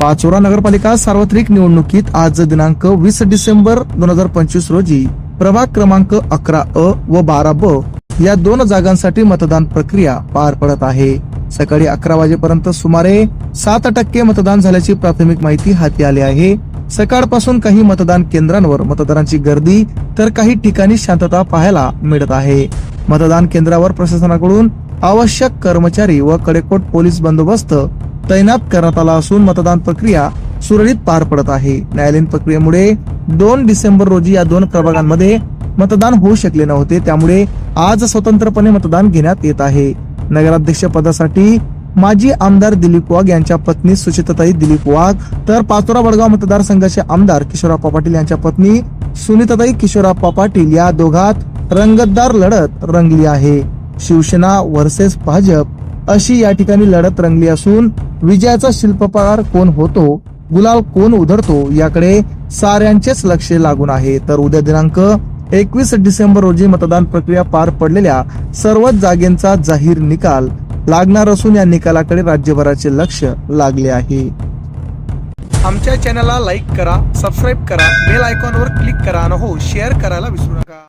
पाचोरा नगरपालिका सार्वत्रिक निवडणुकीत आज दिनांक वीस डिसेंबर दोन हजार पंचवीस रोजी प्रभाग क्रमांक अकरा अ व बारा ब या दोन जागांसाठी मतदान प्रक्रिया पार पडत आहे. सकाळी अकरा वाजेपर्यंत सुमारे सात टक्के मतदान झाल्याची प्राथमिक माहिती हाती आली आहे. सकाळपासून काही मतदान केंद्रांवर मतदारांची गर्दी तर काही ठिकाणी शांतता पाहायला मिळत आहे. मतदान केंद्रावर प्रशासनाकडून आवश्यक कर्मचारी व कडेकोट पोलीस बंदोबस्त तैनात करण्यात आला असून मतदान प्रक्रिया सुरळीत पार पडत आहे. न्यायालयीन प्रक्रियेमुळे दोन डिसेंबर रोजी या दोन प्रभागांमध्ये मतदान होऊ शकले नव्हते. त्यामुळे आज स्वतंत्रपणे मतदान घेण्यात येत आहे. नगराध्यक्ष पदासाठी माजी आमदार दिलीप वाघ यांच्या पत्नी सुचिताताई दिलीप वाघ तर पाचोरा वडगाव मतदारसंघाचे आमदार किशोरप्पा पाटील यांच्या पत्नी सुनीताताई किशोरप्पा पाटील या दोघात रंगतदार लढत रंगली आहे. शिवसेना वर्सेस भाजप अशी या ठिकाणी लढत रंगली असून विजयाचा शिल्पकार कोण होतो गुलाल कोण उधळतो याकडे साऱ्यांचेच लक्ष लागून आहे. तर उद्या दिनांक एकवीस डिसेंबर रोजी मतदान प्रक्रिया पार पडलेल्या सर्वच जागेंचा जाहीर निकाल लागणार असून या निकालाकडे राज्यभराचे लक्ष लागले आहे. आमच्या चॅनलला लाईक करा सबस्क्राईब करा बेल आयकॉनवर क्लिक करा आणि हो शेअर करायला विसरू नका.